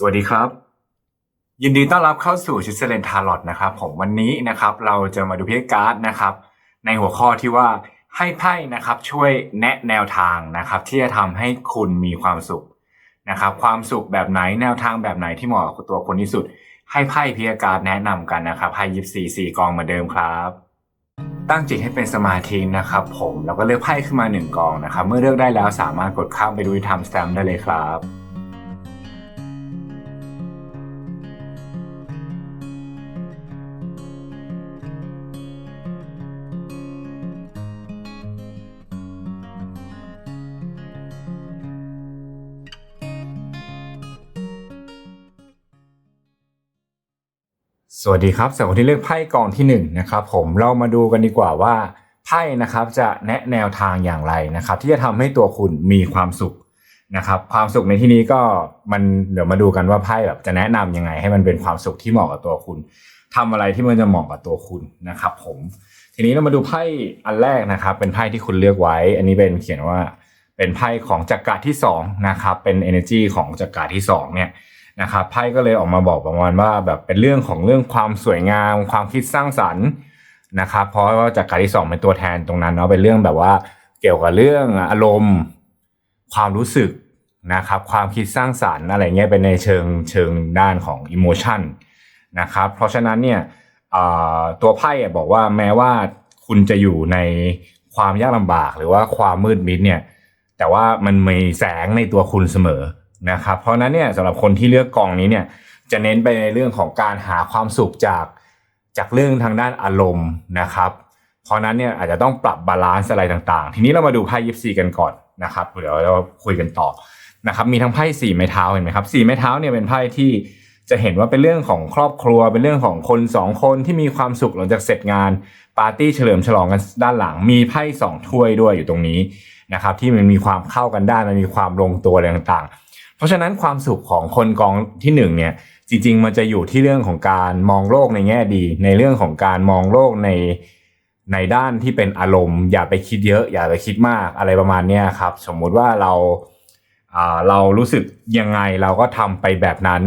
สวัสดีครับ ยินดีต้อนรับเข้าสู่ชิสเซเลนทาร์ลอตนะครับ ผมวันนี้นะครับ เราจะมาดูเพียการ์ดนะครับ ในหัวข้อที่ว่าให้ไพ่นะครับ ช่วยแนะแนวทางนะครับ ที่จะทำให้คุณมีความสุขนะครับ ความสุขแบบไหนแนวทางแบบไหนที่เหมาะกับตัวคนที่สุด ให้ไพ่เพียการ์ดแนะนำกันนะครับไพ่ยิบสี่สี่กองเหมือนเดิมครับตั้งจิตให้เป็นสมาธินะครับ ผมแล้วก็เลือกไพ่ขึ้นมาหนึ่งกองนะครับ เมื่อเลือกได้แล้วสามารถกดข้ามไปดูที่ทำสแตมได้เลยครับ สวัสดีครับสำหรับคนที่เลือกไพ่กองที่หนึ่งนะครับผมเรามาดูกันดีกว่าว่าไพ่นะครับจะแนะแนวทางอย่างไรนะครับ ที่จะทำให้ตัวคุณมีความสุขนะครับ ความสุขในที่นี้ก็มันเดี๋ยวมาดูกันว่าไพ่แบบจะแนะนำยังไง ให้มันเป็นความสุขที่เหมาะกับตัวคุณทำอะไรที่มันจะเหมาะกับตัวคุณนะครับ ผม ทีนี้เรามาดูไพ่อันแรกนะครับ เป็นไพ่ที่คุณเลือกไว้ อันนี้เป็นเขียนว่าเป็นไพ่ของจักรที่สองนะครับเป็น energy ของจักรที่สองเนี่ย นะครับไพ่ก็เลยออกมาบอกประมาณว่าแบบเป็นเรื่องของเรื่องความสวยงาม ความคิดสร้างสรรค์นะครับเพราะว่าจากการที่สองเป็นตัวแทนตรงนั้นเนาะเป็นเรื่องแบบว่าเกี่ยวกับเรื่องอารมณ์ ความรู้สึกนะครับความคิดสร้างสรรค์อะไรเงี้ยเป็นในเชิงเชิงด้านของอิโมชันนะครับเพราะฉะนั้นเนี่ยตัวไพ่บอกว่าแม้ว่าคุณจะอยู่ในความยากลำบากหรือว่าความมืดมิดเนี่ยแต่ว่ามันมีแสงในตัวคุณเสมอ นะครับเพราะนั้นเนี่ยสำหรับคนที่เลือกกองนี้เนี่ยจะเน้นไปในเรื่องของการหาความสุขจากจากเรื่องทางด้านอารมณ์นะครับเพราะนั้นเนี่ยอาจจะต้องปรับบาลานซ์อะไรต่างๆ ทีนี้เรามาดูไพ่ยิปซีกันก่อนนะครับเดี๋ยวเราคุยกันต่อนะครับมีทั้งไพ่สี่ไม้เท้าเห็นไหมครับสี่ไม้เท้าเนี่ยเป็นไพ่ที่จะเห็นว่าเป็นเรื่องของครอบครัว เป็นเรื่องของคนสองคนที่มีความสุขหลังจากเสร็จงานปาร์ตี้เฉลิมฉลองกันด้านหลัง มีไพ่สองถ้วยด้วยอยู่ตรงนี้นะครับที่มันมีความเข้ากันได้มันมีความลงตัวอะไรต่างๆ เพราะฉะนั้นความสุขของคนกองที่หนึ่งเนี่ยจริง ๆ มันจะอยู่ที่เรื่องของการมองโลกในแง่ดี ในเรื่องของการมองโลกในในด้านที่เป็นอารมณ์ อย่าไปคิดเยอะ อย่าไปคิดมากอะไรประมาณนี้ครับ สมมุติว่าเราเรารู้สึกยังไงเราก็ทำไปแบบนั้น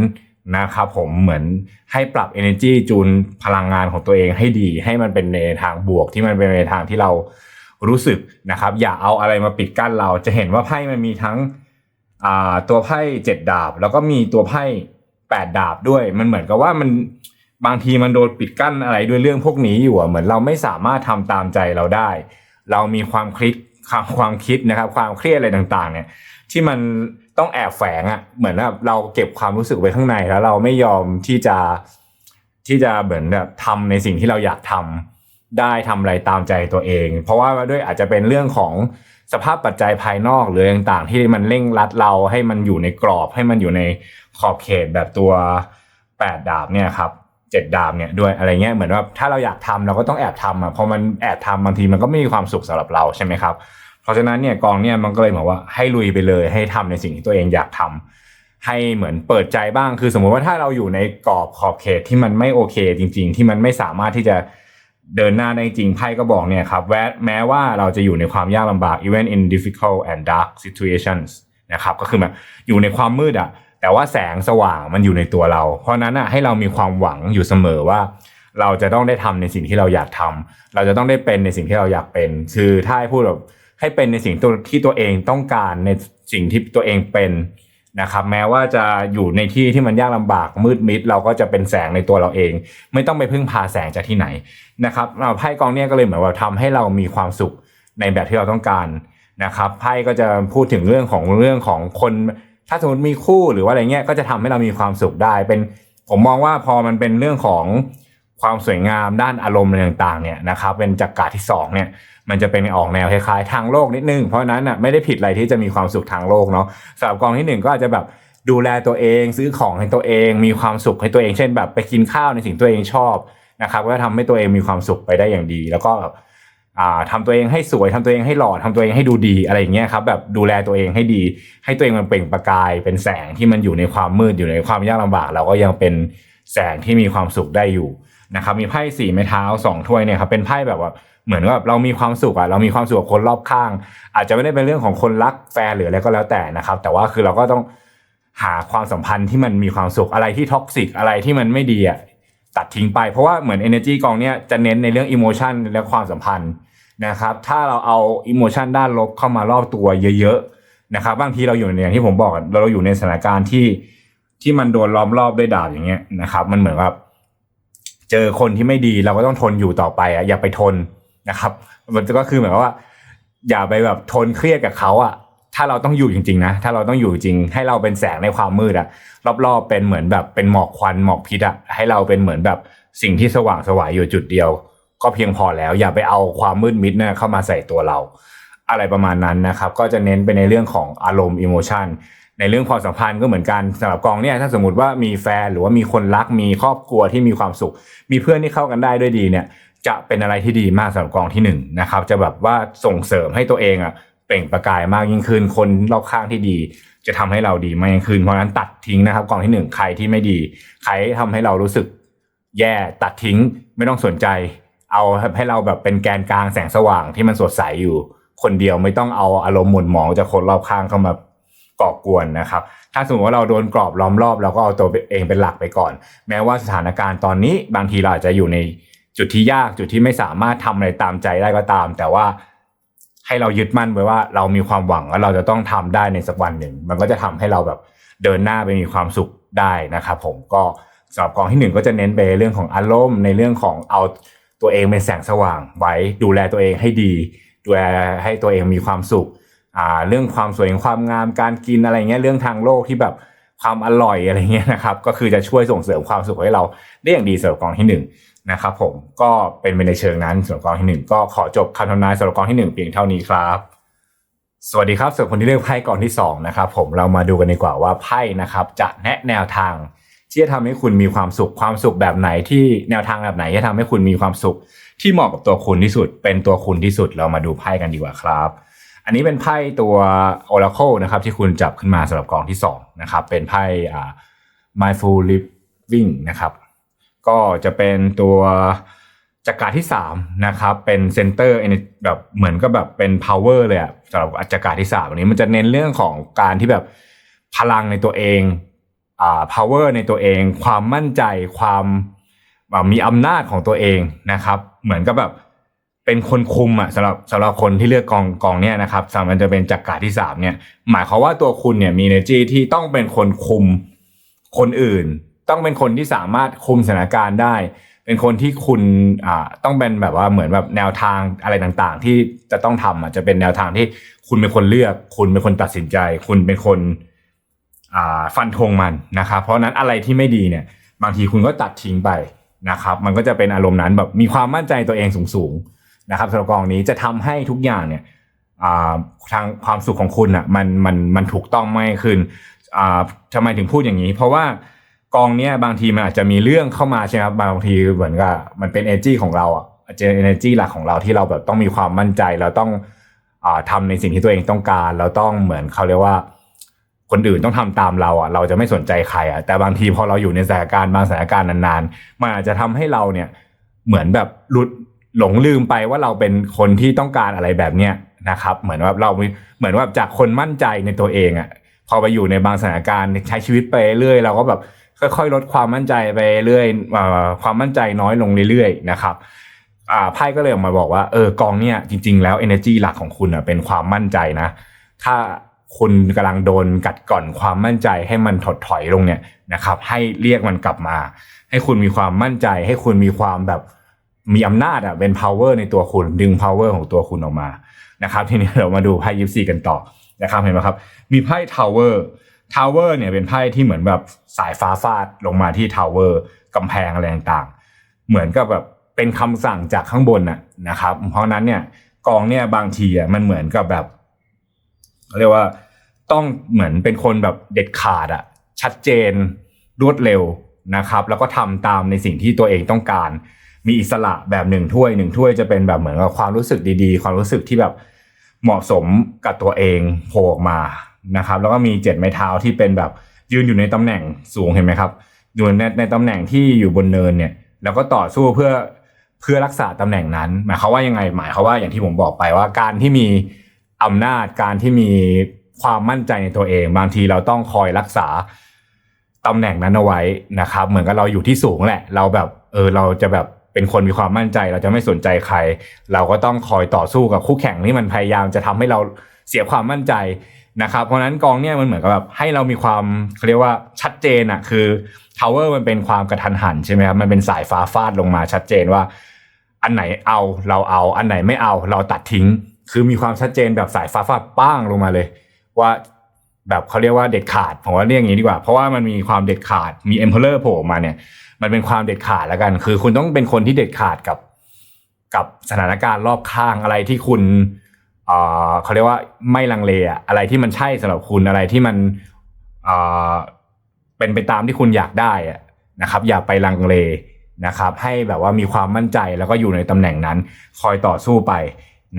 นะครับผมเหมือนให้ปรับ energy จูนพลังงานของตัวเองให้ดี ให้มันเป็นในทางบวกที่มันเป็นในทางที่เรารู้สึกนะครับ อย่าเอาอะไรมาปิดกั้นเราจะเห็นว่าไพ่มันมีทั้ง ตัวไพ่เจ็ดดาบ แล้วก็มีตัวไพ่แปดดาบด้วย มันเหมือนกับว่ามันบางทีมันโดนปิดกั้นอะไรด้วยเรื่องพวกนี้อยู่เหมือนเราไม่สามารถทำตามใจเราได้ เรามีความคิดความความคิดนะครับ ความเครียดอะไรต่างๆ เนี่ย ที่มันต้องแอบแฝงอะ่ะเหมือนแบบเราเก็บความรู้สึกไว้ข้างในแล้ว เราไม่ยอมที่จะที่จะเหมือนแบบทำในสิ่งที่เราอยากทำได้ทำอะไรตามใจตัวเอง เพราะว่าด้วยอาจจะเป็นเรื่องของ สภาพปัจจัยภายนอกหรือต่างๆ ที่มันเร่งรัดเราให้มันอยู่ในกรอบให้มันอยู่ในขอบเขตแบบตัวแปดดาบเนี่ยครับเจ็ดดาบเนี่ยด้วยอะไรเงี้ยเหมือนว่าถ้าเราอยากทำเราก็ต้องแอบทำอะพอมันแอบทำบางทีมันก็ไม่มีความสุขสำหรับเราใช่ไหมครับเพราะฉะนั้นเนี่ยกองเนี่ยมันก็เลยบอกว่าให้ลุยไปเลยให้ทำในสิ่งที่ตัวเองอยากทำให้เหมือนเปิดใจบ้างคือสมมุติว่าถ้าเราอยู่ในกรอบขอบเขตที่มันไม่โอเคจริง ๆ ที่มันไม่สามารถที่จะ เดินหน้าได้จริงไพ่ก็บอกเนี่ยครับแม้ว่าเราจะอยู่ในความยากลำบาก even in difficult and dark situations นะครับก็คือแบบอยู่ในความมืดอะแต่ว่าแสงสว่างมันอยู่ในตัวเรา เพราะนั้นอะให้เรามีความหวังอยู่เสมอว่า เราจะต้องได้ทำในสิ่งที่เราอยากทำเราจะต้องได้เป็นในสิ่งที่เราอยากเป็น คือถ้าให้พูดแบบให้เป็นในสิ่งที่ตัวเองต้องการในสิ่งที่ตัวเองเป็น นะครับแม้ว่าจะอยู่ในที่ที่มันยากลำบากมืดมิด เราก็จะเป็นแสงในตัวเราเอง ไม่ต้องไปพึ่งพาแสงจากที่ไหนนะครับเราไพ่กองเนี้ยก็เลยเหมือนว่าทำให้เรามีความสุขในแบบที่เราต้องการนะครับไพ่ก็จะพูดถึงเรื่องของเรื่องของคนถ้าสมมติมีคู่หรือว่าอะไรเงี้ยก็จะทำให้เรามีความสุขได้ เป็นผมมองว่าพอมันเป็นเรื่องของความสวยงามด้านอารมณ์อะไรต่างๆเนี่ยนะครับเป็นจักกาที่2เนี่ย มันจะเป็นออกแนวคล้ายๆทางโลกนิดนึง เพราะนั้นอะไม่ได้ผิดอะไรที่จะมีความสุขทางโลกเนาะสำหรับกองที่ 1 ก็อาจจะแบบดูแลตัวเองซื้อของให้ตัวเองมีความสุขให้ตัวเอง เช่นแบบไปกินข้าวในสิ่งตัวเองชอบนะครับก็ทำให้ตัวเองมีความสุขไปได้อย่างดี แล้วก็ทำตัวเองให้สวยทำตัวเองให้หล่อทำตัวเองให้ดูดีอะไรอย่างเงี้ยครับแบบดูแลตัวเองให้ดี ให้ตัวเองมันเปล่งประกาย เป็นแสงที่มันอยู่ในความมืดอยู่ในความยากลำบาก เราก็ยังเป็นแสงที่มีความสุขได้อยู่นะครับมีไพ่สี่ไม้เท้าสองถ้วยเนี่ยครับเป็นไพ่แบบว่า เหมือนว่าเรามีความสุขอะเรามีความสุขกับคนรอบข้าง อาจจะไม่ได้เป็นเรื่องของคนรักแฟนหรืออะไรก็แล้วแต่นะครับ แต่ว่าคือเราก็ต้องหาความสัมพันธ์ที่มันมีความสุขอะไรที่ท็อกซิกอะไรที่มันไม่ดีอะตัดทิ้งไปเพราะว่าเหมือน energy กองเนี้ยจะเน้นในเรื่อง emotion และความสัมพันธ์นะครับ ถ้าเราเอา emotion ด้านลบเข้ามารอบตัวเยอะๆนะครับบางทีเราอยู่ในอย่างที่ผมบอกเราอยู่ในสถานการณ์ที่ที่มันโดนล้อมรอบด้วยดาบอย่างเงี้ยนะครับ มันเหมือนกับเจอคนที่ไม่ดีเราก็ต้องทนอยู่ต่อไปอะอย่าไปทน นะครับ มันก็คือเหมือนกับว่า อย่าไปแบบทนเครียดกับเขาอะถ้าเราต้องอยู่จริงๆนะถ้าเราต้องอยู่จริง ให้เราเป็นแสงในความมืดอะรอบๆเป็นเหมือนแบบเป็นหมอกควันหมอกพิษอะให้เราเป็นเหมือนแบบสิ่งที่สว่างสวายอยู่จุดเดียว ก็เพียงพอแล้วอย่าไปเอาความมืดมิดเนี่ยเข้ามาใส่ตัวเรา อะไรประมาณนั้นนะครับ ก็จะเน้นไปในเรื่องของอารมณ์อิโมชันในเรื่องความสัมพันธ์ก็เหมือนกันสำหรับกองเนี่ยถ้าสมมติว่ามีแฟนหรือว่ามีคนรักมีครอบครัวที่มีความสุข มีเพื่อนที่เข้ากันได้ด้วยดีเนี่ย จะเป็นอะไรที่ดีมากสำหรับกองที่หนึ่งนะครับ จะแบบว่าส่งเสริมให้ตัวเองอะเปล่งประกายมากยิ่งขึ้น คนรอบข้างที่ดี จะทำให้เราดีมากยิ่งขึ้น เพราะนั้นตัดทิ้งนะครับกองที่หนึ่งใครที่ไม่ดี ใครทำให้เรารู้สึกแย่ตัดทิ้งไม่ต้องสนใจ เอาให้เราแบบเป็นแกนกลางแสงสว่างที่มันสดใสอยู่ คนเดียวไม่ต้องเอาอารมณ์หม่นหมองจากคนรอบข้างเข้ามาก่อกวนนะครับ ถ้าสมมติว่าเราโดนกรอบล้อมรอบเราก็เอาตัวเองเป็นหลักไปก่อน แม้ว่าสถานการณ์ตอนนี้บางทีเราอาจจะอยู่ใน จุดที่ยากจุดที่ไม่สามารถทำอะไรตามใจได้ก็ตาม แต่ว่าให้เรายึดมั่นไว้ว่าเรามีความหวังว่าเราจะต้องทำได้ในสักวันหนึ่ง มันก็จะทำให้เราแบบเดินหน้าไปมีความสุขได้นะครับผมก็สำหรับกองที่หนึ่งก็จะเน้นไปเรื่องของอารมณ์ในเรื่องของเอาตัวเองเป็นแสงสว่างไว้ดูแลตัวเองให้ดี ดูแลให้ตัวเองมีความสุขอ่าเรื่องความสวยความงามการกินอะไรเงี้ยเรื่องทางโลกที่แบบความอร่อยอะไรเงี้ยนะครับก็คือจะช่วยส่งเสริมความสุขให้เราได้อย่างดีสำหรับกองที่หนึ่ง นะครับผมก็เป็นไปในเชิงนั้นสำหรับกองที่หนึ่งก็ขอจบคำทำนายสำหรับกองที่หนึ่งเพียงเท่านี้ครับ สวัสดีครับสำหรับคนที่เลือกไพ่กองที่สองนะครับผมเรามาดูกันดีกว่าว่าไพ่นะครับจะแนะแนวทางที่จะทำให้คุณมีความสุขความสุขแบบไหนที่แนวทางแบบไหนที่ทำให้คุณมีความสุขที่เหมาะกับตัวคุณที่สุด เป็นตัวคุณที่สุดเรามาดูไพ่กันดีกว่าครับ อันนี้เป็นไพ่ตัว Oracle นะครับที่คุณจับขึ้นมาสำหรับกองที่2นะครับเป็นไพ่อ่า Mindful Living นะครับ ก็จะเป็นตัวจักราที่3นะครับเป็นเซนเตอร์แบบเหมือนก็แบบเป็น power เลยอะสำหรับจักราที่3อันนี้มันจะเน้นเรื่องของการที่แบบพลังในตัวเองอ่า power ในตัวเอง ความมั่นใจความมีอำนาจของตัวเองนะครับ เหมือนกับแบบเป็นคนคุมอะสำหรับสำหรับคนที่เลือกกองกองเนี้ยนะครับสามันจะเป็นจักราที่สามเนี่ย หมายความว่าตัวคุณเนี่ยมี energy ที่ต้องเป็นคนคุมคนอื่น ต้องเป็นคนที่สามารถคุมสถานการณ์ได้ เป็นคนที่คุณอ่าต้องเป็นแบบว่าเหมือนแบบแนวทางอะไรต่างๆ ที่จะต้องทำอะจะเป็นแนวทางที่คุณเป็นคนเลือก คุณเป็นคนตัดสินใจ คุณเป็นคนอ่าฟันธงมันนะครับเพราะนั้นอะไรที่ไม่ดีเนี่ย บางทีคุณก็ตัดทิ้งไปนะครับ มันก็จะเป็นอารมณ์นั้นแบบมีความมั่นใจตัวเองสูงๆนะครับสำหรับกองนี้จะทำให้ทุกอย่างเนี่ยทางความสุขของคุณอะมันมันมันถูกต้องมากขึ้นทำไมถึงพูดอย่างนี้ เพราะว่า กองเนี้ยบางทีมันอาจจะมีเรื่องเข้ามาใช่ไหมครับบางทีเหมือนกับมันเป็นเอเนจีของเราอะอาจจะเอเนจีหลักของเราที่เราแบบต้องมีความมั่นใจเราต้องอทำในสิ่งที่ตัวเองต้องการ เราต้องเหมือนเขาเรียกว่า คนอื่นต้องทำตามเราอะ เราจะไม่สนใจใครอะแต่บางทีพอเราอยู่ในสถานการณ์บางสถานการณ์นานๆมันอาจจะทำให้เราเนี่ยเหมือนแบบหลุดหลงลืมไปว่าเราเป็นคนที่ต้องการอะไรแบบเนี้ยนะครับ เหมือนว่าเราเหมือนว่าจากคนมั่นใจในตัวเองอะพอไปอยู่ในบางสถานการณ์ใช้ชีวิตไปเรื่อยเราก็แบบ ค่อยๆลดความมั่นใจไปเรื่อยความมั่นใจน้อยลงเรื่อยๆนะครับไพ่ก็เลยออกมาบอกว่าเออกองเนี่ยจริง ๆ แล้ว energy หลักของคุณอะเป็นความมั่นใจนะ ถ้าคุณกำลังโดนกัดก่อนความมั่นใจให้มันถดถอยลงเนี่ยนะครับ ให้เรียกมันกลับมา ให้คุณมีความมั่นใจ ให้คุณมีความแบบมีอำนาจอะเป็น power ในตัวคุณดึง power ของตัวคุณออกมานะครับ ทีนี้เรามาดูไพ่ยิปซีกันต่อนะครับเห็นไหมครับ มีไพ่ tower tower เนี่ยเป็นไพ่ที่เหมือนแบบสายฟ้าฟาดลงมาที่ tower กำแพงอะไรต่างๆ เหมือนกับแบบเป็นคำสั่งจากข้างบนน่ะนะครับ เพราะนั้นเนี่ยกองเนี่ยบางทีอะมันเหมือนกับแบบเรียกว่าต้องเหมือนเป็นคนแบบเด็ดขาดอะชัดเจนรวดเร็วนะครับ แล้วก็ทำตามในสิ่งที่ตัวเองต้องการ มีอิสระแบบหนึ่งถ้วยหนึ่งถ้วยจะเป็นแบบเหมือนกับความรู้สึกดีๆ ความรู้สึกที่แบบเหมาะสมกับตัวเองโผล่ออกมา นะครับ แล้วก็มีเจ็ดไม้เท้าที่เป็นแบบยืนอยู่ในตำแหน่งสูงเห็นไหมครับอยู่ในในตำแหน่งที่อยู่บนเนินเนี่ย แล้วก็ต่อสู้เพื่อเพื่อรักษาตำแหน่งนั้น หมายความว่ายังไงหมายความว่าอย่างที่ผมบอกไปว่าการที่มีอำนาจการที่มีความมั่นใจในตัวเอง บางทีเราต้องคอยรักษาตำแหน่งนั้นเอาไว้นะครับ เหมือนกับเราอยู่ที่สูงแหละ เราแบบเออเราจะแบบเป็นคนมีความมั่นใจ เราจะไม่สนใจใคร เราก็ต้องคอยต่อสู้กับคู่แข่งที่มันพยายามจะทำให้เราเสียความมั่นใจ นะครับเพราะนั้นกองเนี่ยมันเหมือนกับแบบให้เรามีความเขาเรียกว่าชัดเจนอะคือทาวเวอร์มันเป็นความกระทันหันใช่ไหมครับมันเป็นสายฟ้าฟาดลงมาชัดเจนว่า อันไหนเอาเราเอาอันไหนไม่เอาเราตัดทิ้ง คือมีความชัดเจนแบบสายฟ้าฟาดป้างลงมาเลย ว่าแบบเขาเรียกว่าเด็ดขาดผมว่าเรียกอย่างนี้ดีกว่า เพราะว่ามันมีความเด็ดขาดมีเอ็มเพลเลอร์โผล่มาเนี่ย มันเป็นความเด็ดขาดแล้วกัน คือคุณต้องเป็นคนที่เด็ดขาดกับ กับสถานการณ์รอบข้างอะไรที่คุณ เขาเรียกว่าไม่ลังเลอะอะไรที่มันใช่สำหรับคุณอะไรที่มันเป็นไปตามที่คุณอยากได้อะนะครับ อย่าไปลังเลนะครับ ให้แบบว่ามีความมั่นใจแล้วก็อยู่ในตำแหน่งนั้น คอยต่อสู้ไป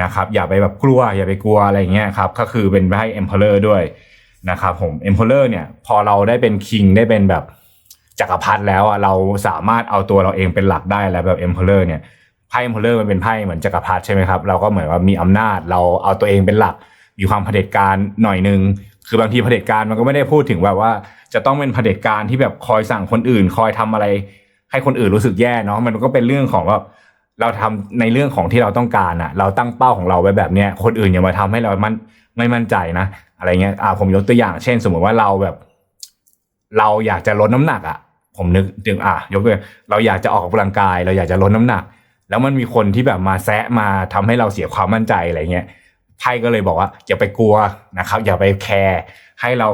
นะครับ อย่าไปแบบกลัว อย่าไปกลัวอะไรเงี้ยครับ ก็คือเป็นให้ Emperor ด้วยนะครับผม Emperor เนี่ยพอเราได้เป็นคิงได้เป็นแบบจักรพรรดิแล้วอะเราสามารถเอาตัวเราเองเป็นหลักได้แล้วแบบ Emperor เนี่ย ไพ่ Emperor มันเป็นไพ่เหมือนจักรพรรดิใช่ไหมครับเราก็เหมือนว่ามีอำนาจเราเอาตัวเองเป็นหลักมีความเผด็จการหน่อยนึงคือบางทีเผด็จการมันก็ไม่ได้พูดถึงแบบว่า จะต้องเป็นเผด็จการที่แบบคอยสั่งคนอื่น คอยทำอะไร ให้คนอื่นรู้สึกแย่เนาะมันก็เป็นเรื่องของว่าเราทำในเรื่องของที่เราต้องการอะเราตั้งเป้าของเราไว้แบบเนี้ยคนอื่นอย่ามาทำให้เรามันไม่มั่นใจนะ อะไรเงี้ยอ่าผมยกตัวอย่างเช่น สมมติว่าเราแบบ เราอยากจะลดน้ำหนักอะผมนึกถึงอะยกตัวเราอยากจะออกกำลังกาย เราอยากจะลดน้ำหนัก แล้วมันมีคนที่แบบมาแซะมาทำให้เราเสียความมั่นใจอะไรเงี้ยไพ่ก็เลยบอกว่าอย่าไปกลัวนะครับ อย่าไปแคร์ให้เรา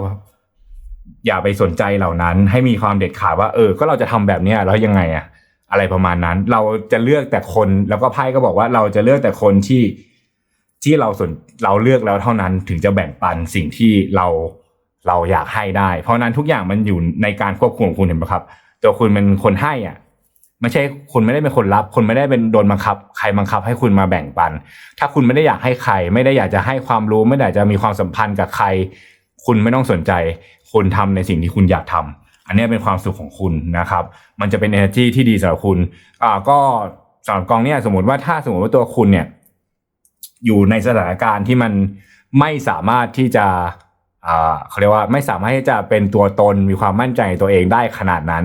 อย่าไปสนใจเหล่านั้น ให้มีความเด็ดขาดว่า เออ ก็เราจะทำแบบเนี้ยแล้วยังไงอะอะไรประมาณนั้น เราจะเลือกแต่คน แล้วก็ไพ่ก็บอกว่าเราจะเลือกแต่คนที่ที่เราสนเราเลือกแล้วเท่านั้นถึงจะแบ่งปันสิ่งที่เราเราอยากให้ได้ เพราะนั้นทุกอย่างมันอยู่ในการควบคุมของคุณเห็นไหมครับ ตัวคุณเป็นคนให้อะ ไม่ใช่คุณไม่ได้เป็นคนรับ คุณไม่ได้เป็นโดนบังคับ ใครบังคับให้คุณมาแบ่งปัน ถ้าคุณไม่ได้อยากให้ใคร ไม่ได้อยากจะให้ความรู้ ไม่ได้อยากจะมีความสัมพันธ์กับใคร คุณไม่ต้องสนใจ คุณทำในสิ่งที่คุณอยากทำอันนี้เป็นความสุขของคุณนะครับ มันจะเป็น energy ที่ดีสำหรับคุณอ่าก็สำหรับกองเนี่ยสมมติว่าถ้าสมมติว่าตัวคุณเนี่ย อยู่ในสถานการณ์ที่มันไม่สามารถที่จะเขาเรียกว่าไม่สามารถที่จะเป็นตัวตนมีความมั่นใจในตัวเองได้ขนาดนั้น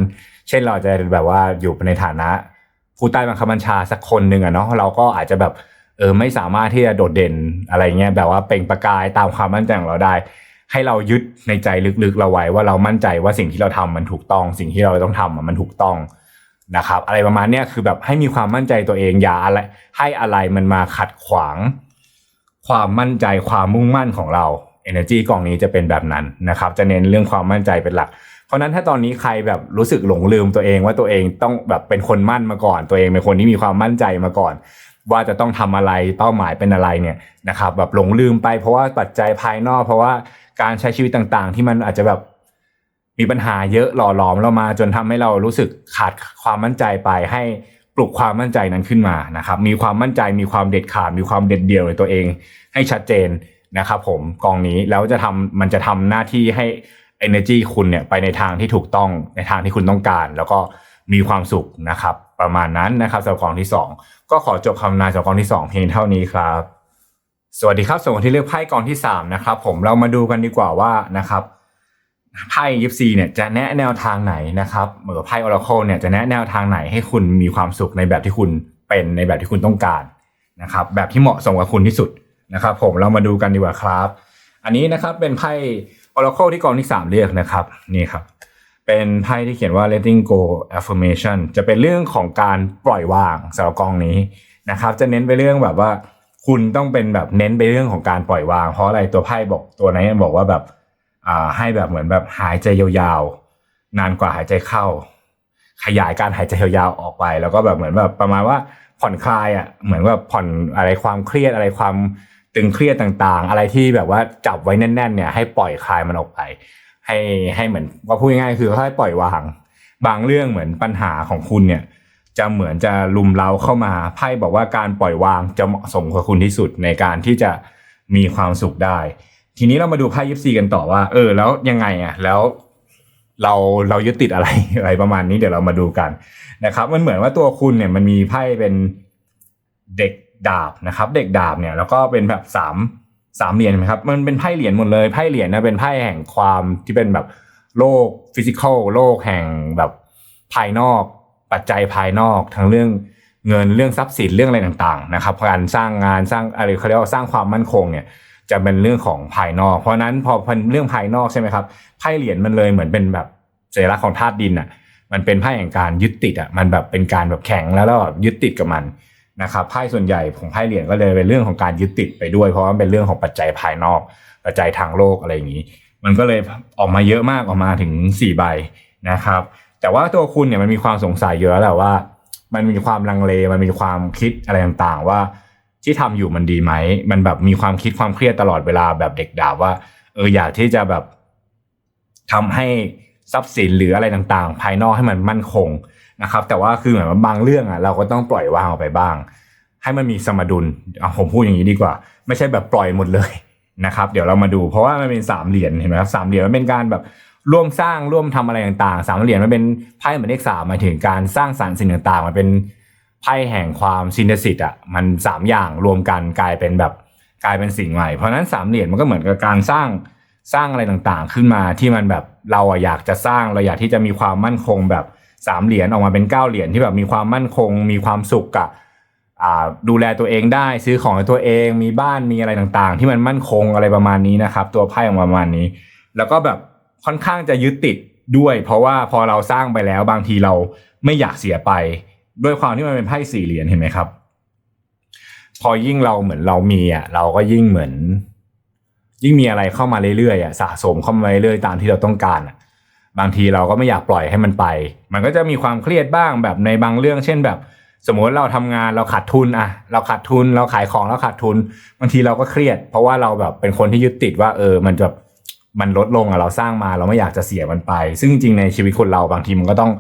เช่นเราจะแบบว่าอยู่ในฐานะผู้ใต้บังคับบัญชาสักคนหนึ่งอะเนาะเราก็อาจจะแบบเออไม่สามารถที่จะโดดเด่นอะไรเงี้ยแบบว่าเปล่งประกายตามความมั่นใจของเราได้ ให้เรายึดในใจลึกๆเราไว้ว่าเรามั่นใจว่าสิ่งที่เราทำมันถูกต้อง สิ่งที่เราต้องทำอะมันถูกต้องนะครับ อะไรประมาณเนี้ยคือแบบให้มีความมั่นใจตัวเองอย่าอะไร ให้อะไรมันมาขัดขวาง ความมั่นใจความมุ่งมั่นของเรา Energy กองนี้จะเป็นแบบนั้นนะครับ จะเน้นเรื่องความมั่นใจเป็นหลัก ราะนั้นถ้าตอนนี้ใครแบบรู้สึกหลงลืมตัวเองว่าตัวเองต้องแบบเป็นคนมั่นมาก่อน ตัวเองเป็นคนที่มีความมั่นใจมาก่อน ว่าจะต้องทำอะไรเป้าหมายเป็นอะไรเนี่ยนะครับแบบหลงลืมไปเพราะว่าปัจจัยภายนอก เพราะว่าการใช้ชีวิตต่างๆ ที่มันอาจจะแบบมีปัญหาเยอะหล่อหลอมเรามา จนทำให้เรารู้สึกขาดความมั่นใจไปให้ปลุกความมั่นใจนั้นขึ้นมานะครับ มีความมั่นใจมีความเด็ดขาดมีความเด็ดเดี่ยวในตัวเอง ให้ชัดเจนนะครับผมกองนี้แล้วจะทำมันจะทำหน้าที่ให้ energy คุณเนี่ยไปในทางที่ถูกต้องในทางที่คุณต้องการ แล้วก็มีความสุขนะครับ ประมาณนั้นนะครับสำหรับกองที่ 2 ก็ขอจบคำนายสำหรับกองที่ 2 เพียงเท่านี้ครับ สวัสดีครับสำหรับคนที่เลือกไพ่กองที่3นะครับผมเรามาดูกันดีกว่าว่านะครับไพ่ยิปซีเนี่ยจะแนะแนวทางไหนนะครับเหมือนไพ่ออราโคเนี่ยจะแนะแนวทางไหนให้คุณมีความสุขในแบบที่คุณเป็นในแบบที่คุณต้องการนะครับแบบที่เหมาะสมกับคุณที่สุดนะครับ ผมเรามาดูกันดีกว่าครับ อันนี้นะครับเป็นไพ่ Oracle ที่กองที่ 3เรียกนะครับนี่ครับ เป็นไพ่ที่เขียนว่า letting go affirmation จะเป็นเรื่องของการปล่อยวางสำหรับกองนี้นะครับ จะเน้นไปเรื่องแบบว่า คุณต้องเป็นแบบเน้นไปเรื่องของการปล่อยวาง เพราะอะไรตัวไพ่บอกตัวนี้บอกว่าแบบอ่าให้แบบเหมือนแบบหายใจยาวๆ นานกว่าหายใจเข้า ขยายการหายใจยาวๆออกไป แล้วก็แบบเหมือนแบบประมาณว่าผ่อนคลายอะเหมือนว่าผ่อนอะไรความเครียดอะไรความ ตึงเครียดต่างๆ อะไรที่แบบว่าจับไว้แน่นๆเนี่ยให้ปล่อยคลายมันออกไป ให้ให้เหมือนว่าพูดง่ายๆคือให้ปล่อยวาง บางเรื่องเหมือนปัญหาของคุณเนี่ยจะเหมือนจะลุมเล้าเข้ามาไพ่บอกว่าการปล่อยวางจะเหมาะสมกับคุณที่สุดในการที่จะมีความสุขได้ ทีนี้เรามาดูไพ่ยิปซีกันต่อว่า เออ แล้วยังไงอะแล้วเราเรายึดติดอะไรอะไรประมาณนี้เดี๋ยวเรามาดูกันนะครับ มันเหมือนว่าตัวคุณเนี่ยมันมีไพ่เป็นเด็ก ดาบนะครับ เด็กดาบเนี่ยแล้วก็เป็นแบบสามสามเหรียญไหมครับมันเป็นไพ่เหรียญหมดเลยไพ่เหรียญนะเป็นไพ่แห่งความที่เป็นแบบโลกฟิสิกอลโลกแห่งแบบภายนอก ปัจจัยภายนอกทั้งเรื่องเงินเรื่องทรัพย์สินเรื่องอะไรต่างๆนะครับการสร้างงานสร้างอะไรเขาเรียกว่าสร้างความมั่นคงเนี่ยจะเป็นเรื่องของภายนอก เพราะนั้นพอเป็นเรื่องภายนอกใช่ไหมครับไพ่เหรียญมันเลยเหมือนเป็นแบบสัญลักษณ์ของธาตุดินอะมันเป็นไพ่แห่งการยึดติดอะมันแบบเป็นการแบบแข็งแล้วแล้วแบบยึดติดกับมัน นะครับไพ่ส่วนใหญ่ของไพ่เหรียญก็เลยเป็นเรื่องของการยึดติดไปด้วย เพราะว่าเป็นเรื่องของปัจจัยภายนอก ปัจจัยทางโลกอะไรอย่างนี้ มันก็เลยออกมาเยอะมากออกมาถึง4ใบนะครับ แต่ว่าตัวคุณเนี่ยมันมีความสงสัยเยอะแล้วว่า มันมีความลังเลมันมีความคิดอะไรต่างๆ ว่าที่ทำอยู่มันดีไหม มันแบบมีความคิดความเครียดตลอดเวลาแบบเด็กดาบว่า เอออยากที่จะแบบทำให้ทรัพย์สินหรืออะไรต่างๆ ภายนอกให้มันมั่นคง นะครับแต่ว่าคือเหมือนว่าบางเรื่องอะเราก็ต้องปล่อยวางออกไปบ้าง ให้มันมีสมดุลเอาผมพูดอย่างนี้ดีกว่า ไม่ใช่แบบปล่อยหมดเลยนะครับ เดี๋ยวเรามาดู เพราะว่ามันเป็นสามเหรียญเห็นไหมครับสามเหรียญมันเป็นการแบบร่วมสร้างร่วมทำอะไรต่างๆสามเหรียญมันเป็นไพ่เหมือนเลขสามหมายถึงการสร้างสรรค์สิ่งต่างๆมันเป็นไพ่แห่งความซินเทซิสอะมันสามอย่างรวมกันกลายเป็นแบบกลายเป็นสิ่งใหม่ เพราะนั้นสามเหรียญมันก็เหมือนกับการสร้างสร้างอะไรต่างๆ ขึ้นมาที่มันแบบเราอะอยากจะสร้างเราอยากที่จะมีความมั่นคงแบบ สามเหรียญออกมาเป็นเก้าเหรียญที่แบบมีความมั่นคง มีความสุขกับดูแลตัวเองได้ซื้อของให้ตัวเอง มีบ้านมีอะไรต่างๆ ที่มันมั่นคงอะไรประมาณนี้นะครับ ตัวไพ่ออกมาประมาณนี้ แล้วก็แบบค่อนข้างจะยึดติดด้วย เพราะว่าพอเราสร้างไปแล้วบางทีเราไม่อยากเสียไป ด้วยความที่มันเป็นไพ่สี่เหรียญเห็นไหมครับ พอยิ่งเราเหมือนเรามีอะเราก็ยิ่งเหมือน ยิ่งมีอะไรเข้ามาเรื่อยๆอะสะสมเข้ามาเรื่อยๆตามที่เราต้องการอะ บางทีเราก็ไม่อยากปล่อยให้มันไป มันก็จะมีความเครียดบ้างแบบในบางเรื่อง เช่นแบบ สมมติเราทำงานเราขาดทุนอะเราขาดทุนเราขายของเราขาดทุน บางทีเราก็เครียด เพราะว่าเราแบบเป็นคนที่ยึดติดว่าเออมันจะมันลดลงอะเราสร้างมาเราไม่อยากจะเสียมันไป ซึ่งจริงในชีวิตคนเราบางทีมันก็ต้อง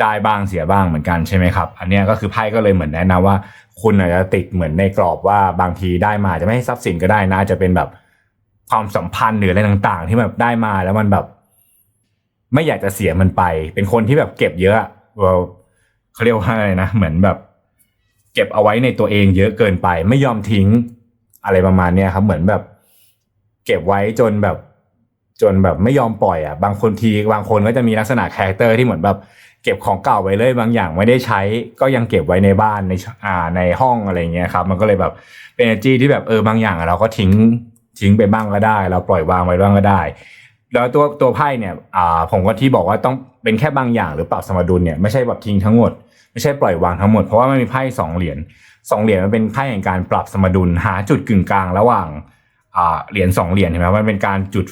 ได้บ้างเสียบ้างเหมือนกันใช่ไหมครับ อันนี้ก็คือไพ่ก็เลยเหมือนแนะนำว่า คุณอาจจะติดเหมือนในกรอบว่าบางทีได้มาจะไม่ให้ทรัพย์สินก็ได้นะจะเป็นแบบความสัมพันธ์หรืออะไรต่าง ๆ ที่แบบได้มาแล้วมันแบบ ไม่อยากจะเสียมันไป เป็นคนที่แบบเก็บเยอะเขาเรียกว่าอะไรนะเหมือนแบบ เก็บเอาไว้ในตัวเองเยอะเกินไป ไม่ยอมทิ้งอะไรประมาณเนี้ยครับ เหมือนแบบ เก็บไว้จนแบบ จนแบบไม่ยอมปล่อยอะ บางคนทีบางคนก็จะมีลักษณะคาแรคเตอร์ที่เหมือนแบบ เก็บของเก่าไว้เลย บางอย่างไม่ได้ใช้ ก็ยังเก็บไว้ในบ้านในอ่าในห้องอะไรเงี้ยครับ มันก็เลยแบบเป็น energy ที่แบบเออบางอย่างเราก็ทิ้งทิ้งไปบ้างก็ได้ เราปล่อยวางไว้บ้างก็ได้ แล้วตัวตัวไพ่เนี่ยอ่าผมก็ที่บอกว่าต้องเป็นแค่บางอย่างหรือปรับสมดุลเนี่ยไม่ใช่แบบทิ้งทั้งหมด ไม่ใช่ปล่อยวางทั้งหมดเพราะว่ามันมีไพ่สองเหรียญสองเหรียญมันเป็นไพ่แห่งการปรับสมดุลหาจุดกึ่งกลางระหว่างอ่าเหรียญสองเหรียญเห็นไหมมันเป็นการจุด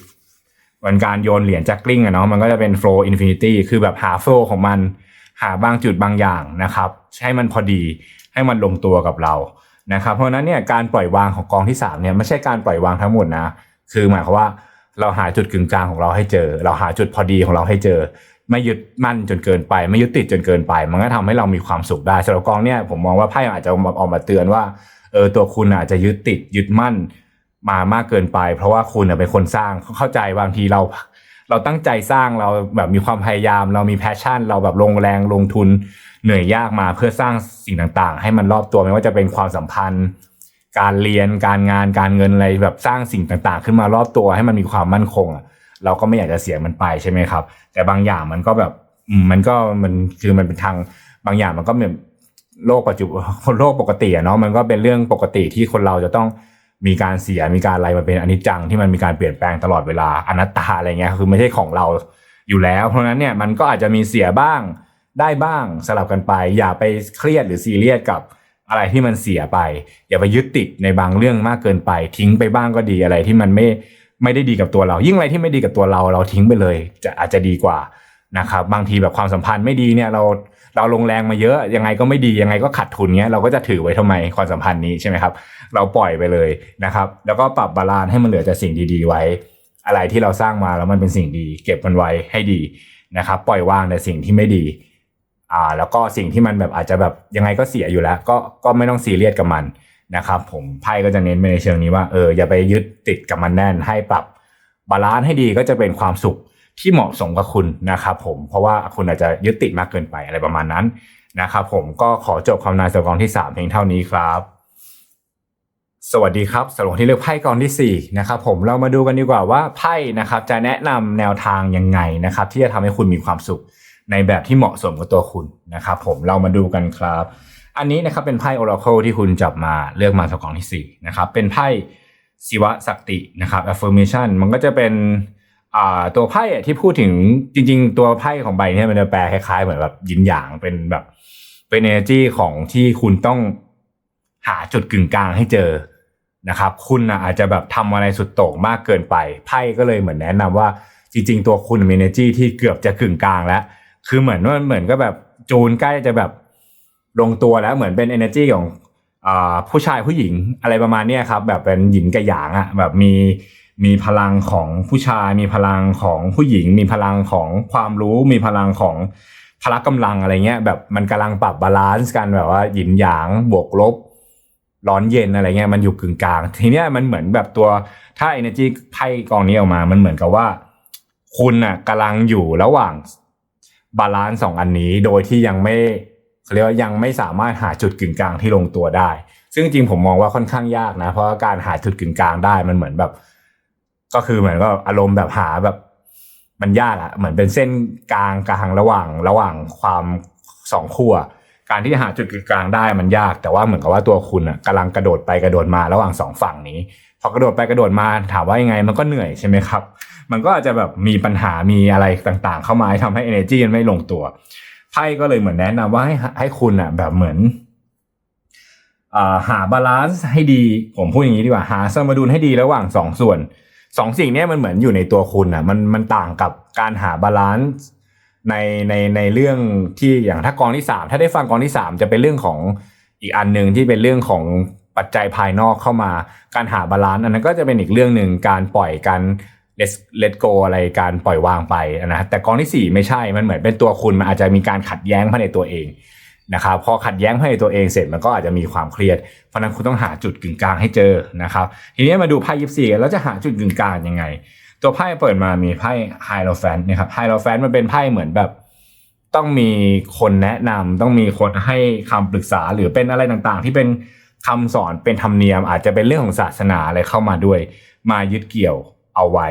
มันการโยนเหรียญจากกลิ้งอะเนาะมันก็จะเป็น flow infinity คือแบบหา flow ของมัน หาบางจุดบางอย่างนะครับให้มันพอดีให้มันลงตัวกับเรานะครับ เพราะนั้นเนี่ยการปล่อยวางของกองที่3เนี่ยไม่ใช่การปล่อยวางทั้งหมดนะคือหมายความว่า เราหาจุดกึ่งกลางของเราให้เจอ เราหาจุดพอดีของเราให้เจอ ไม่ยึดมั่นจนเกินไป ไม่ยึดติดจนเกินไป มันก็ทำให้เรามีความสุขได้สำหรับกองเนี่ยผมมองว่าไพ่อาจจะออกมาเตือนว่าเออตัวคุณอาจจะยึดติดยึดมั่นมามากเกินไป เพราะว่าคุณเป็นคนสร้างเข้าใจบางทีเรา เราตั้งใจสร้างเราแบบมีความพยายาม เรามีแพชชั่น เราแบบลงแรงลงทุนเหนื่อยยากมาเพื่อสร้างสิ่งต่างๆ ให้มันรอบตัวไม่ว่าจะเป็นความสัมพันธ์ การเรียนการงานการเงินอะไรแบบสร้างสิ่งต่างๆ ขึ้นมารอบตัวให้มันมีความมั่นคงอะเราก็ไม่อยากจะเสียมันไปใช่ไหมครับ แต่บางอย่างมันก็แบบมันก็มันคือมันเป็นทางบางอย่างมันก็เหมือนโลกปัจจุบันโลกปกติอะเนาะมันก็เป็นเรื่องปกติที่คนเราจะต้องมีการเสียมีการอะไรมันเป็นอนิจจังที่มันมีการเปลี่ยนแปลงตลอดเวลาอนัตตาอะไรเงี้ยคือไม่ใช่ของเราอยู่แล้ว เพราะนั้นเนี่ยมันก็อาจจะมีเสียบ้างได้บ้างสลับกันไป อย่าไปเครียดหรือซีเรียสกับ อะไรที่มันเสียไป อย่าไปยึดติดในบางเรื่องมากเกินไป ทิ้งไปบ้างก็ดีอะไรที่มันไม่ไม่ได้ดีกับตัวเรา ยิ่งอะไรที่ไม่ดีกับตัวเรา เราทิ้งไปเลย จะอาจจะดีกว่านะครับบางทีแบบความสัมพันธ์ไม่ดีเนี่ยเราเราลงแรงมาเยอะยังไงก็ไม่ดียังไงก็ขาดทุนเงี้ยเราก็จะถือไว้ทำไมความสัมพันธ์นี้ใช่ไหมครับ เราปล่อยไปเลยนะครับ แล้วก็ปรับบาลานซ์ให้มันเหลือแต่สิ่งดีๆไว้ อะไรที่เราสร้างมาแล้วมันเป็นสิ่งดี เก็บมันไว้ให้ดีนะครับ ปล่อยวางแต่สิ่งที่ไม่ดี อ่า แล้วก็สิ่งที่มันแบบอาจจะแบบยังไงก็เสียอยู่แล้ว ก็ก็ไม่ต้องซีเรียสกับมันนะครับ ผมไพ่ก็จะเน้นไปในเชิงนี้ว่าเอออย่าไปยึดติดกับมันแน่นให้ปรับบาลานซ์ให้ดีก็จะเป็นความสุขที่เหมาะสมกับคุณนะครับผมเพราะว่าคุณอาจจะยึดติดมากเกินไปอะไรประมาณนั้นนะครับผมก็ขอจบคำนายสกองที่ 3 เพียงเท่านี้ครับ สวัสดีครับสรับคนที่เลือกไพ่กองที่4นะครับผมเรามาดูกันดีกว่าว่าไพ่นะครับจะแนะนำแนวทางยังไงนะครับ ที่จะทำให้คุณมีความสุข ในแบบที่เหมาะสมกับตัวคุณนะครับผมเรามาดูกันครับ อันนี้นะครับเป็นไพ่ Oracle ที่คุณจับมาเลือกมาจากกองที่4นะครับเป็นไพ่ศิวะศักตินะครับ affirmation มันก็จะเป็นตัวไพ่ที่พูดถึงจริง ๆ ตัวไพ่ของใบนี้มันจะแปลคล้ายๆ เหมือนแบบยินหยางเป็นแบบเป็น energy ของที่คุณต้องหาจุดกึ่งกลางให้เจอนะครับ คุณนะอาจจะแบบทำอะไรสุดโต่งมากเกินไปไพ่ก็เลยเหมือนแนะนำว่าจริง ๆ ตัวคุณมี energy ที่เกือบจะกึ่งกลางแล้ว คือเหมือนว่าเหมือนก็แบบจูนใกล้จะแบบลงตัวแล้วเหมือนเป็น energy ของอผู้ชายผู้หญิงอะไรประมาณนี้ครับ แบบเป็นหยินกับหยางอะแบบมีมีพลังของผู้ชาย มีพลังของผู้หญิง มีพลังของความรู้ มีพลังของพละกำลังอะไรเงี้ย แบบมันกำลังปรับบาลานซ์กันแบบว่าหยินหยางบวกลบ ร้อนเย็นอะไรเงี้ยมันอยู่กึ่งกลาง ทีเนี้ยมันเหมือนแบบตัวถ้า energy ไพ่กองนี้ออกมา มันเหมือนกับว่า คุณน่ะกำลังอยู่ระหว่าง บาลานซ์สองอันนี้โดยที่ยังไม่เขาเรียกว่ายังไม่สามารถหาจุดกึ่งกลางที่ลงตัวได้ ซึ่งจริงผมมองว่าค่อนข้างยากนะ เพราะาการหาจุดกึ่งกลางได้มันเหมือนแบบ ก็คือเหมือนก็อารมณ์แบบหาแบบ มันยากอะเหมือนเป็นเส้นกลางกลางระหว่างระหว่างความสองขั้วการที่จะหาจุดกึ่งกลางได้มันยาก แต่ว่าเหมือนกับว่าตัวคุณอะกำลังกระโดดไปกระโดดมาระหว่างสองฝั่งนี้ พอกระโดดไปกระโดดมาถามว่ายังไงมันก็เหนื่อยใช่ไหมครับ มันก็อาจจะแบบมีปัญหามีอะไรต่างๆ เข้ามาทำให้ energy มันไม่ลงตัวไพ่ก็เลยเหมือนแนะนำว่าให้ให้คุณอะ แบบเหมือนอหาบาลานซ์ให้ดี ผมพูดอย่างนี้ดีกว่าหาสมดุลให้ดีระหว่างสองส่วนสองสิ่งนี้มันเหมือนอยู่ในตัวคุณอะมันมันต่างกับการหาบาลานซ์ในในในเรื่องที่อย่างถ้ากองที่สามถ้าได้ฟังกองที่สามจะเป็นเรื่องของอีกอันหนึ่งที่เป็นเรื่องของปัจจัยภายนอกเข้ามา การหาบาลานซ์อันนั้นก็จะเป็นอีกเรื่องหนึ่งการปล่อยการ let let go อะไรการปล่อยวางไปนะแต่กองที่ 4 ไม่ใช่มันเหมือนเป็นตัวคุณมันอาจจะมีการขัดแย้งภายในตัวเองนะครับพอขัดแย้งภายในตัวเองเสร็จมันก็อาจจะมีความเครียดเพราะนั้นคุณต้องหาจุดกึ่งกลางให้เจอนะครับทีนี้มาดูไพ่ยิปซีกันแล้วจะหาจุดกึ่งกลางยังไง ตัวไพ่เปิดมามีไพ่ไฮโลแฟนนะครับไฮโลแฟนมันเป็นไพ่เหมือนแบบ ต้องมีคนแนะนำต้องมีคนให้คำปรึกษาหรือเป็นอะไรต่างๆ ที่เป็นคำสอนเป็นธรรมเนียม อาจจะเป็นเรื่องของศาสนาอะไรเข้ามาด้วย มายึดเกี่ยว เอาไว้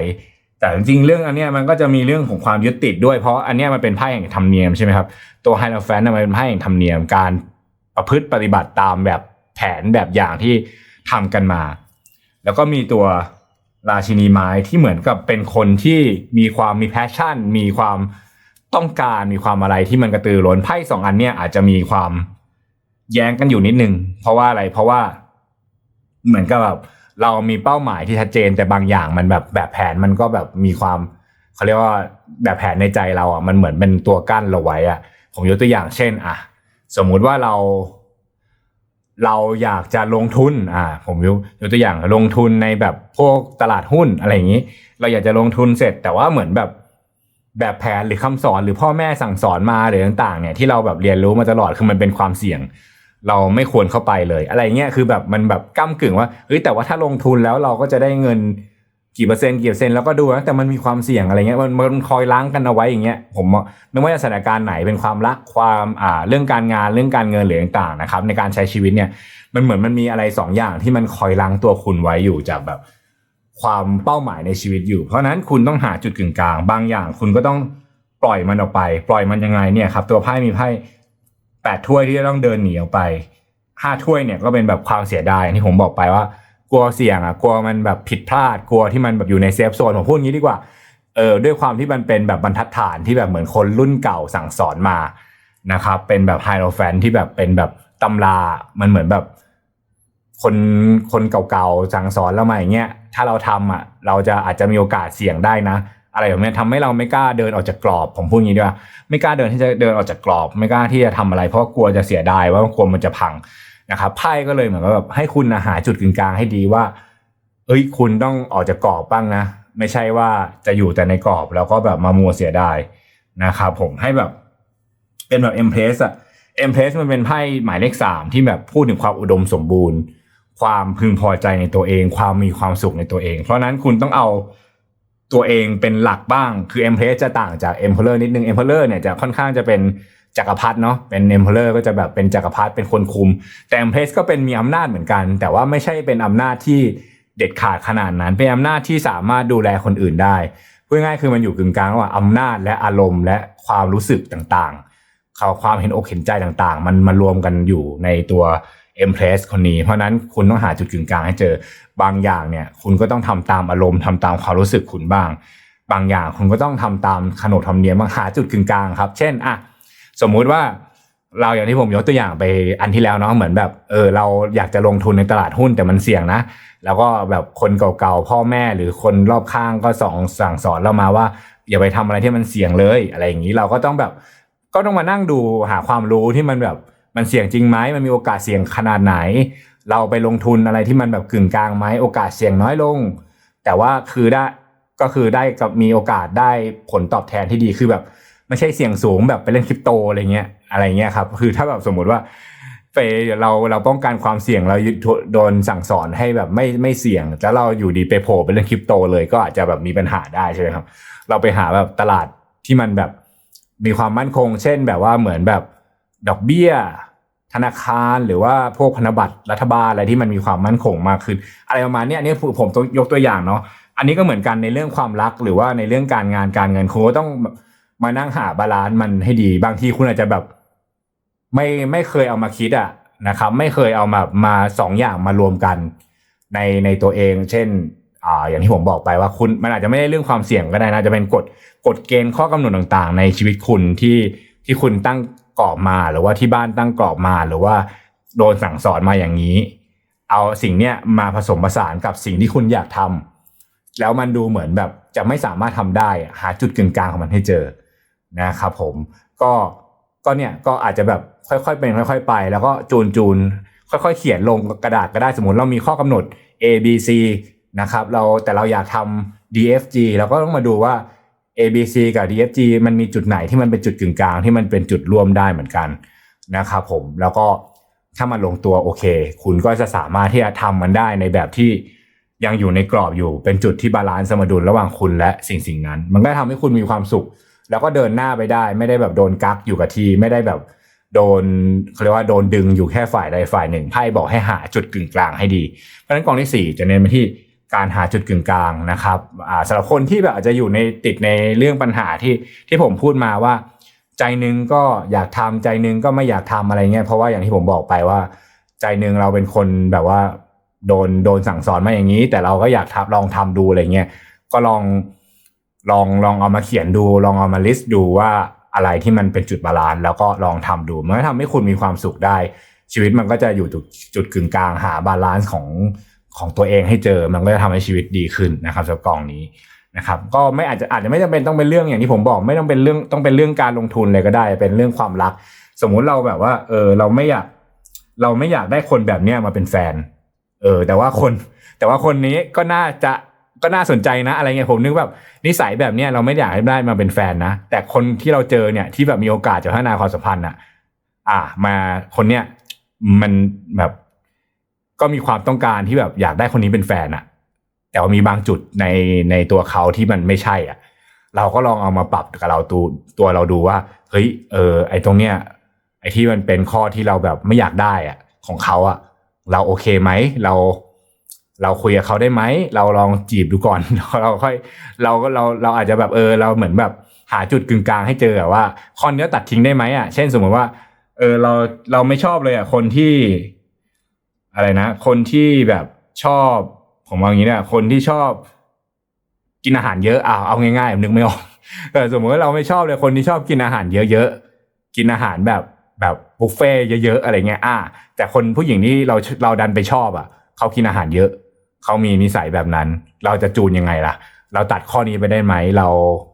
แต่จริงเรื่องอันเนี้ยมันก็จะมีเรื่องของความยึดติดด้วยเพราะอันเนี้ยมันเป็นไพ่แห่งธรรมเนียมใช่ไหมครับตัวไฮโลแฟนมันเป็นไพ่แห่งธรรมเนียมการประพฤติปฏิบัติตามแบบแผนแบบอย่างที่ทำกันมา แล้วก็มีตัวราชินีไม้ที่เหมือนกับเป็นคนที่มีความมีแพชชั่น มีความต้องการมีความอะไรที่มันกระตือร้นไพ่สองอันเนี้ยอาจจะมีความแย้งกันอยู่นิดนึง เพราะว่าอะไรเพราะว่าเหมือนกับแบบ เรามีเป้าหมายที่ชัดเจนแต่บางอย่างมันแบบแบบแผนมันก็แบบมีความเขาเรียกว่าแบบแผนในใจเราอะมันเหมือนเป็นตัวกั้นเราไว้อะผมยกตัวอย่างเช่น อะ สมมุติว่าเรา เราอยากจะลงทุน อ่า ผมยกยกตัวอย่างลงทุนในแบบพวกตลาดหุ้นอะไรอย่างนี้ เราอยากจะลงทุนเสร็จ แต่ว่าเหมือนแบบแบบแผนหรือคำสอนหรือพ่อแม่สั่งสอนมาหรือต่าง ๆ เนี่ยที่เราแบบเรียนรู้มาตลอดคือมันเป็นความเสี่ยง เราไม่ควรเข้าไปเลย อะไรเงี้ยคือแบบมันแบบก้ากึ่งว่าเฮ้ยแต่ว่าถ้าลงทุนแล้วเราก็จะได้เงินกี่เปอร์เซ็นต์กี่เปอร์เซ็นต์แล้วก็ดูนะแต่มันมีความเสี่ยงอะไรเงี้ยมันมันคอยล้างกันเอาไว้อย่างเงี้ยผมไม่ว่าจะสถานการณ์ไหนเป็นความรักความอ่าเรื่องการงานเรื่องการเงินหรือต่างๆนะครับในการใช้ชีวิตเนี่ยมันเหมือนมันมีอะไรสองอย่างที่มันคอยล้างตัวคุณไว้อยู่จากแบบความเป้าหมายในชีวิตอยู่ เพราะนั้นคุณต้องหาจุดกึ่งกลาง บางอย่างคุณก็ต้องปล่อยมันออกไป ปล่อยมันยังไงเนี่ยครับตัวไพ่มีไพ่ แปดถ้วยที่จะต้องเดินหนีออกไปห้าถ้วยเนี่ยก็เป็นแบบความเสียดายที่ผมบอกไปว่า กลัวเสี่ยงอะกลัวมันแบบผิดพลาดกลัวที่มันแบบอยู่ในเซฟโซนผมพูดงี้ดีกว่าเออด้วยความที่มันเป็นแบบบรรทัดฐานที่แบบเหมือนคนรุ่นเก่าสั่งสอนมานะครับเป็นแบบไฮโลแฟนที่แบบเป็นแบบตำรามันเหมือนแบบ คนคนเก่าๆสั่งสอนเรามาอย่างเงี้ยถ้าเราทำอะ เราจะอาจจะมีโอกาสเสี่ยงได้นะ อะไรแบบนี้ทำให้เราไม่กล้าเดินออกจากกรอบผมพูดงี้ดีกว่าไม่กล้าเดินที่จะเดินออกจากกรอบ ไม่กล้าที่จะทำอะไร เพราะกลัวจะเสียดายว่ากลัวมันจะพังนะครับไพ่ก็เลยเหมือนกับแบบให้คุณหาจุดกึ่งกลางให้ดีว่า เอ้ยคุณต้องออกจากกรอบบ้างนะ ไม่ใช่ว่าจะอยู่แต่ในกรอบแล้วก็แบบมามัวเสียดายนะครับผมให้แบบเป็นแบบเอ็มเพสอะเอ็มเพสมันเป็นไพ่หมายเลขสามที่แบบพูดถึงความอุดมสมบูรณ์ ความพึงพอใจในตัวเอง ความมีความสุขในตัวเอง เพราะนั้นคุณต้องเอา ตัวเองเป็นหลักบ้าง คือ e m p r e s s จะต่างจาก Emperor นิดนึง Emperor เนี่ยจะค่อนข้างจะเป็นจักรพรรดิเนาะเป็น emperor ก็จะแบบเป็นจักรพรรดิเป็นคนคุม แต่ empress ก็เป็นมีอำนาจเหมือนกัน แต่ว่าไม่ใช่เป็นอำนาจที่เด็ดขาดขนาดนั้น เป็นอำนาจที่สามารถดูแลคนอื่นได้พูดง่ายๆคือมันอยู่กึ่งกลางระหว่างอำนาจและอารมณ์และความรู้สึกต่างๆเขาความเห็นอกเห็นใจต่างๆ มันมารวมกันอยู่ในตัว empress คนนี้ เพราะนั้นคุณต้องหาจุดกึ่งกลางให้เจอบางอย่างเนี่ยคุณก็ต้องทำตามอารมณ์ทำตามความรู้สึกคุณบ้าง บางอย่างคุณก็ต้องทำตามขนบธรรมเนียมบางหาจุดกึ่งกลางครับ เช่นอะสมมุติว่าเราอย่างที่ผมยกตัวอย่างไปอันที่แล้วเนาะเหมือนแบบเออเราอยากจะลงทุนในตลาดหุ้นแต่มันเสี่ยงนะ แล้วก็แบบคนเก่าๆพ่อแม่หรือคนรอบข้างก็สองสั่งสอนเรามาว่า อย่าไปทำอะไรที่มันเสี่ยงเลยอะไรอย่างนี้เราก็ต้องแบบ ก็ต้องมานั่งดูหาความรู้ที่มันแบบ มันเสี่ยงจริงไหมมันมีโอกาสเสี่ยงขนาดไหน เราไปลงทุนอะไรที่มันแบบกึ่งกลางไหมโอกาสเสี่ยงน้อยลง แต่ว่าคือได้ก็คือได้กับมีโอกาสได้ผลตอบแทนที่ดีคือแบบไม่ใช่เสี่ยงสูงแบบไปเล่นคริปโตอะไรเงี้ยอะไรเงี้ยครับคือถ้าแบบสมมุติว่าไปเราเราป้องกันความเสี่ยงเราโดนสั่งสอนให้แบบไม่ไม่เสี่ยงแล้วเราอยู่ดีไปโผล่ไปเล่นคริปโตเลยก็อาจจะแบบมีปัญหาได้ใช่ไหมครับ เราไปหาแบบตลาดที่มันแบบมีความมั่นคง เช่นแบบว่าเหมือนแบบดอกเบี้ย ธนาคารหรือว่าพวกพันธบัตรรัฐบาลอะไรที่มันมีความมั่นคงมากขึ้น อะไรประมาณนี้ยนี่ผมต้องยกตัวอย่างเนาะอันนี้ก็เหมือนกันในเรื่องความรักหรือว่าในเรื่องการงานการเงินคุณก็ต้องมานั่งหาบาลานซ์มันให้ดี บางทีคุณอาจจะแบบ ไม่ไม่เคยเอามาคิดอะนะครับ ไม่เคยเอามามาสองอย่างมารวมกัน ในในตัวเอง เช่นอ่าอย่างที่ผมบอกไปว่าคุณมันอาจจะไม่ได้เรื่องความเสี่ยงก็ได้นะจะเป็นกฎกฎเกณฑ์ข้อกำหนดต่างๆ ในชีวิตคุณที่ที่คุณตั้ง กรอบมาหรือว่าที่บ้านตั้งกรอบมาหรือว่าโดนสั่งสอนมาอย่างนี้ เอาสิ่งเนี้ยมาผสมผสานกับสิ่งที่คุณอยากทำแล้วมันดูเหมือนแบบจะไม่สามารถทำได้หาจุดกึ่งกลางของมันให้เจอนะครับผมก็ก็เนี่ยก็อาจจะแบบค่อยๆเป็นค่อย ๆ ไป แล้วก็จูนจูนค่อยๆ เขียนลงกระดาษก็ได้สมมติเรามีข้อกำหนด A B C นะครับเราแต่เราอยากทำ DFG เราก็ต้องมาดูว่า A B C กับ DFG มันมีจุดไหนที่มันเป็นจุดกึ่งกลางที่มันเป็นจุดร่วมได้เหมือนกันนะครับผมแล้วก็ถ้ามันลงตัวโอเค คุณก็จะสามารถที่จะทำมันได้ในแบบที่ยังอยู่ในกรอบอยู่เป็นจุดที่บาลานซ์สมดุลระหว่างคุณและสิ่งสิ่งนั้น มันก็ทำให้คุณมีความสุข แล้วก็เดินหน้าไปได้ ไม่ได้แบบโดนกักอยู่กับที่ ไม่ได้แบบโดนเขาเรียกว่าโดนดึงอยู่แค่ฝ่ายใดฝ่ายหนึ่งไพ่บอกให้หาจุดกึ่งกลางให้ดี เพราะฉะนั้นกองที่ 4 จะเน้นไปที่ การหาจุดกึ่งกลางนะครับสำหรับคนที่แบบอาจจะอยู่ในติดในเรื่องปัญหาที่ที่ผมพูดมาว่า ใจนึงก็อยากทำใจนึงก็ไม่อยากทำอะไรเงี้ยเพราะว่าอย่างที่ผมบอกไปว่า ใจนึงเราเป็นคนแบบว่าโดนโดนสั่งสอนมาอย่างนี้ แต่เราก็อยากทำลองทำดูอะไรเงี้ยก็ลองลองลองเอามาเขียนดู ลองเอามาลิสต์ดูว่าอะไรที่มันเป็นจุดบาลานซ์แล้วก็ลองทำดูมันก็ทำให้คุณมีความสุขได้ ชีวิตมันก็จะอยู่จุดจุดกึ่งกลางหาบาลานซ์ของ ของตัวเองให้เจอมันก็จะทำให้ชีวิตดีขึ้นนะครับสำหรับกองนี้นะครับก็ไม่อาจจะอาจจะไม่จำเป็นต้องเป็นเรื่องอย่างที่ผมบอก ไม่ต้องเป็นเรื่องต้องเป็นเรื่องการลงทุนเลยก็ได้ เป็นเรื่องความรัก สมมุติเราแบบว่า เออเราไม่อยากเราไม่อยากได้คนแบบเนี้ยมาเป็นแฟน เออ แต่ว่าคน แต่ว่าคนนี้ก็น่าจะก็น่าสนใจนะ อะไรเงี้ยผมนึกแบบนิสัยแบบเนี้ยเราไม่อยากให้ได้มาเป็นแฟนนะแต่คนที่เราเจอเนี่ยที่แบบมีโอกาสจะพัฒนาความสัมพันธ์อะ อ่า มาคนเนี้ยมันแบบ ก็มีความต้องการที่แบบอยากได้คนนี้เป็นแฟนอะแต่ว่ามีบางจุดในในตัวเขาที่มันไม่ใช่อะ เราก็ลองเอามาปรับกับเราตัวตัวเราดูว่าเฮ้ยเออ ไอตรงเนี้ยไอที่มันเป็นข้อที่เราแบบไม่อยากได้อะ ของเขาอะ เราโอเคไหมเรา เราคุยกับเขาได้ไหมเราลองจีบดูก่อนเราค่อย เราก็เราเราอาจจะแบบเออ เราเหมือนแบบหาจุดกึ่งกลางให้เจอว่าข้อนี้ตัดทิ้งได้ไหมอะ เช่นสมมติว่า เออเราเราไม่ชอบเลยอะคนที่ อะไรนะ คนที่แบบชอบผมว่าอย่างนี้เนี่ยคนที่ชอบกินอาหารเยอะอ่าเอาง่ายๆนึกไม่ออกแต่สมมติว่าเราไม่ชอบเลยคนที่ชอบกินอาหารเยอะๆกินอาหารแบบแบบบุฟเฟ่เยอะๆอะไรเงี้ย อ่า แต่คนผู้หญิงที่เราเราดันไปชอบอะเขากินอาหารเยอะเขามีนิสัยแบบนั้น เราจะจูนยังไงล่ะ เราตัดข้อนี้ไปได้ไหม เรา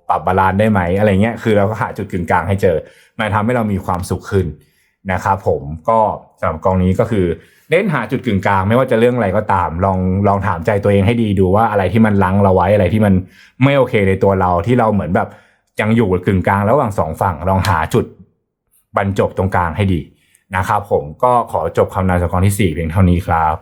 ปรับบาลานซ์ได้ไหมอะไรเงี้ยคือเราก็หาจุดกึ่งกลางให้เจอมันทำให้เรามีความสุขขึ้นนะครับผมก็สำหรับกองนี้ก็คือ เน้นหาจุดกึ่งกลางไม่ว่าจะเรื่องอะไรก็ตาม ลองลองถามใจตัวเองให้ดีดูว่าอะไรที่มันลังเราไว้อะไรที่มันไม่โอเคในตัวเราที่เราเหมือนแบบยังอยู่กึ่งกลางระหว่างสองฝั่ง ลองหาจุดบรรจบตรงกลางให้ดีนะครับผมก็ขอจบคำนำจากกองที่ 4 เพียงเท่านี้ครับ